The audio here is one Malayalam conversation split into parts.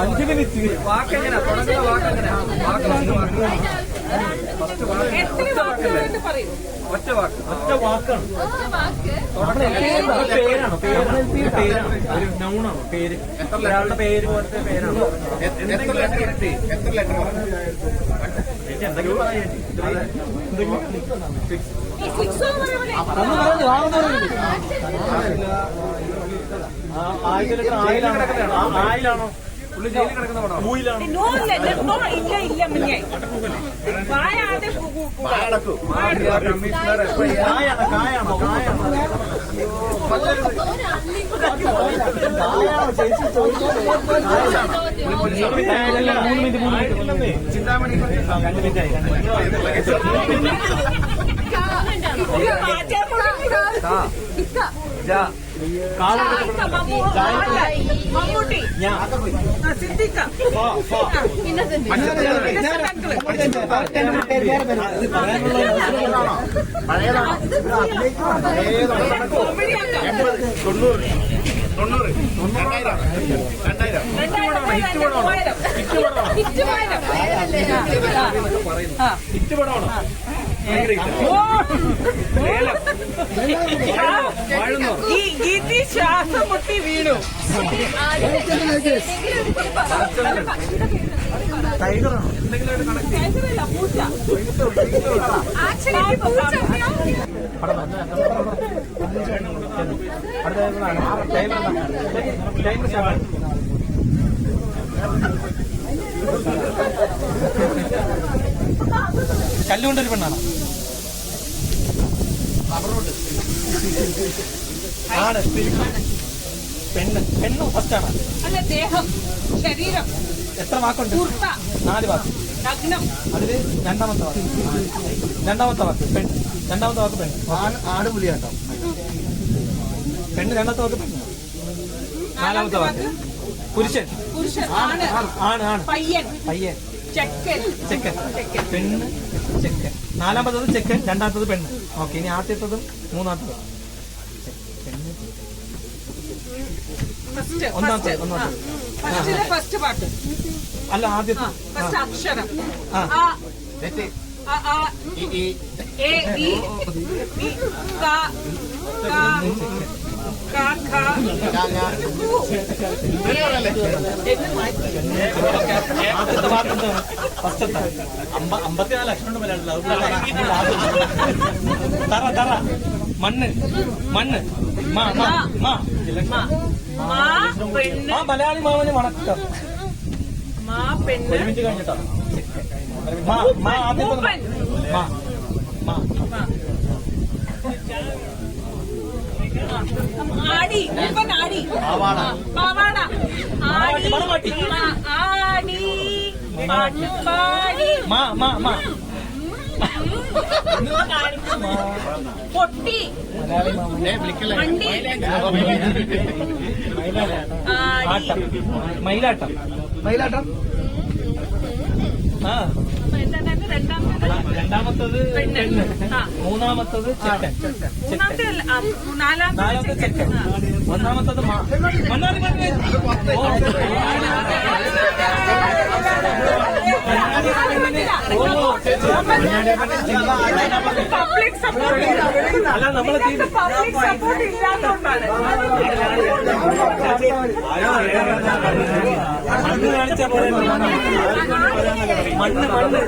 അഞ്ച് മിനിറ്റ് വാക്കെങ്ങനെ? തുടങ്ങുന്ന വാക്കെങ്ങനെ? ഒറ്റ വാക്ക് ഒറ്റ വാക്കാണ്. പേരാണ്. പേര് പേരാണ്? ഒരു നൗണാണ് പേര്. ഒരാളുടെ പേര് പോലത്തെ പേരാണോ. എത്ര ലെറ്റർ? എത്ര ലെറ്റർ? എന്തെങ്കിലും പറയാൻ? ആയിലാണോ? ചിന്താമണി രണ്ട് മിനിറ്റ് തൊണ്ണൂറ് തൊണ്ണൂറ് രണ്ടായിരം രണ്ടായിരം ഹിറ്റ് പടമാണോ ഈ ഗീതി ശ്വാസം മുട്ടി വീണു ടൈഗറാണോ കല്ലുകൊണ്ടൊരു പെണ്ണാണ്. ആണ്. പെണ്ണ്. പെണ്ണ് ഫസ്റ്റാണ് അല്ല ദേഹം ശരീരം എത്ര വാക്കുണ്ട്? നാല് വാക്ക്. അതിൽ രണ്ടാമത്തെ വാക്ക്. രണ്ടാമത്തെ വാക്ക് പെണ്ണ്. രണ്ടാമത്തെ വാക്ക് പെണ്ണ്. ആട് പുലിയാട്ടോ പെണ്ണ് രണ്ടാമത്തെ വാക്ക് പെണ്ണ്. നാലാമത്തെ വാക്ക്. പുരുഷൻ. പുരുഷൻ. ആണ്. ആണ് ആണ്. പയ്യൻ. പയ്യൻ. ചെക്കൻ. ചെക്കൻ. പെണ്ണ് ചെക്കൻ. നാലാമത്തത് ചെക്കൻ രണ്ടാമത്തത് പെണ്ണ്. ഓക്കെ ഇനി ആദ്യത്തതും മൂന്നാമത്തതും. ഫസ്റ്റ് ഒന്നാമത്തെ ഒന്നാമത്തെ. ഫസ്റ്റ് പാട്ട് അല്ല ആദ്യത്തെ. ഫസ്റ്റ് അക്ഷരം. ആ. എ ക ഫസ്റ്റത്തെ മലയാളത്തിൽ തറ തറ മണ്ണ് മണ്ണ് മാ മാ മാ മാ മലയാളി മാമന് വണക്കം മാ ഒരു പെണ്ണ് മിനിറ്റ് മാ. മാ മാ. ആടി മൂപ്പൻ ആടി. പാവാട. ആടി ആടി. പാടി. മാ മാ മാ. പൊട്ടി. വണ്ടി. മയിലാട്ടം. മയിലാട്ടം. ആ. രണ്ടാമത്തത് പെണ്ണ്. മൂന്നാമത്തത് ചെക്കൻ മൂന്നാമത്തെ അല്ല, ആ, നാലാമത്തെ നാലാമത്തെ ചെക്കൻ ആ. ഒന്നാമത്തത് മാ മണ്ണാടി മണ്ണി ഓ. ഓ, ചേച്ചി. പബ്ലിക് സപ്പോർട്ട് അല്ല നമ്മളെ തീ പബ്ലിക് സപ്പോർട്ട് ഇല്ലാത്തതുകൊണ്ടാണ് മണ്ണ് കാണിച്ച പോലെ മണ്ണ് മണ്ണ്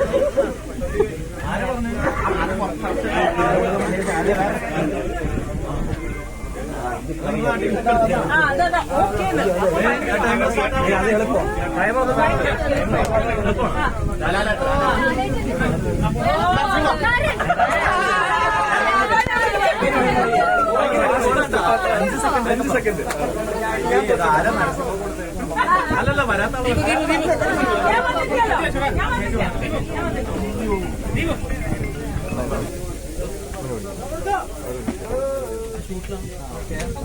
അഞ്ച് സെക്കൻഡ് അല്ലല്ല വരാത്ത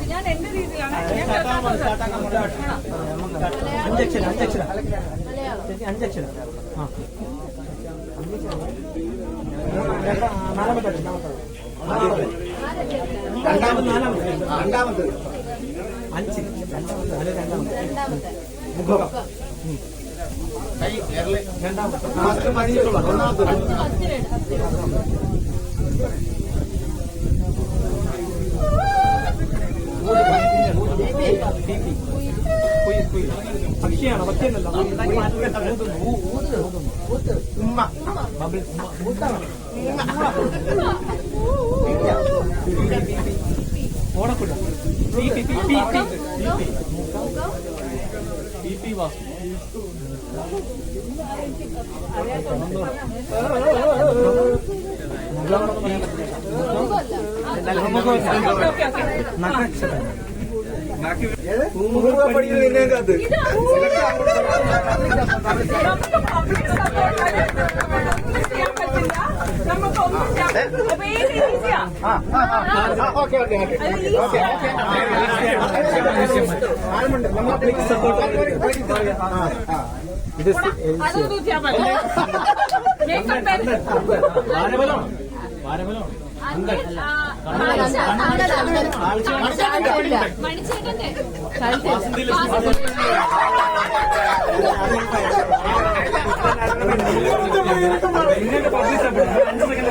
ഞാൻ എന്റെ രീതിയിലാണ് അഞ്ചക്ഷരം അഞ്ചക്ഷരം അഞ്ചക്ഷരം ആ നാലാമത്തെ രണ്ടാമത്തെ നാലാമത്തെ രണ്ടാമത്തെ അഞ്ച് രണ്ടാമത്തെ മുഖം പക്ഷിയാണോ പക്ഷിയല്ലല്ലോ ബബിൾ ഓടക്കുട്ട പി പി വാസു നമുക്ക് ഒന്നും ഇത് വാരബലമാണ് വാരബലമാണ് മണിച്ചേട്ടന്റെ ഇങ്ങനെ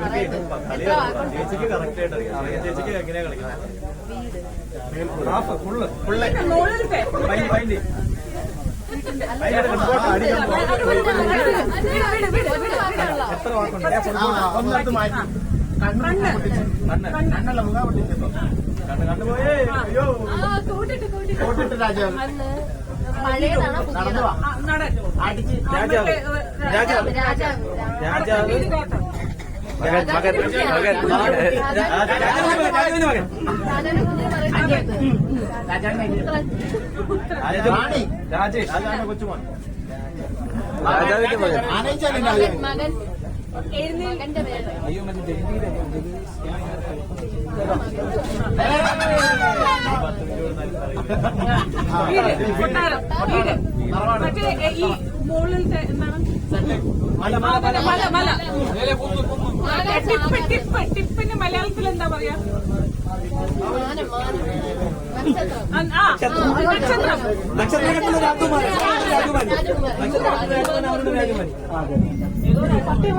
വീട് വീട് ആകാശം മാനത്തെ കൊട്ടാരം എത്ര വാക്കുണ്ട് ഹാഫ് ഫുള്ള് മുകളിലത്തെ പൈന്റ് പൈന്റ് എത്ര വാക്കുണ്ട് ഒന്നെടുത്ത് മാറ്റി കണ്ണ് കണ്ണല്ല മുഖം പൊട്ടിച്ചപ്പോ കണ്ണ് കണ്ടുപോയേ അയ്യോ കോട്ടിട്ട് രാജാവ്. നടന്നു വാ അടിച്ച് രാജാവ്. രാജാവ്. രാജാവ്. മകൻ മകൻ മകൻ രാജേഷ് കൊച്ചുമോൻ രാജാവിന്റെ മകൻ മകൻ അയ്യോ മറ്റേ വീട് മറ്റേ ഈ മുകളിലത്തെ എന്താണ് മല. മല മല മല ടിപ്പ് ടിപ്പ് ടിപ്പിന് മലയാളത്തിൽ എന്താ പറയാ നക്ഷത്രകത്തിലെ രാജകുമാരൻ രാജകുമാരി. നക്ഷത്രകത്തിലെ രാജകുമാരി പട്ടി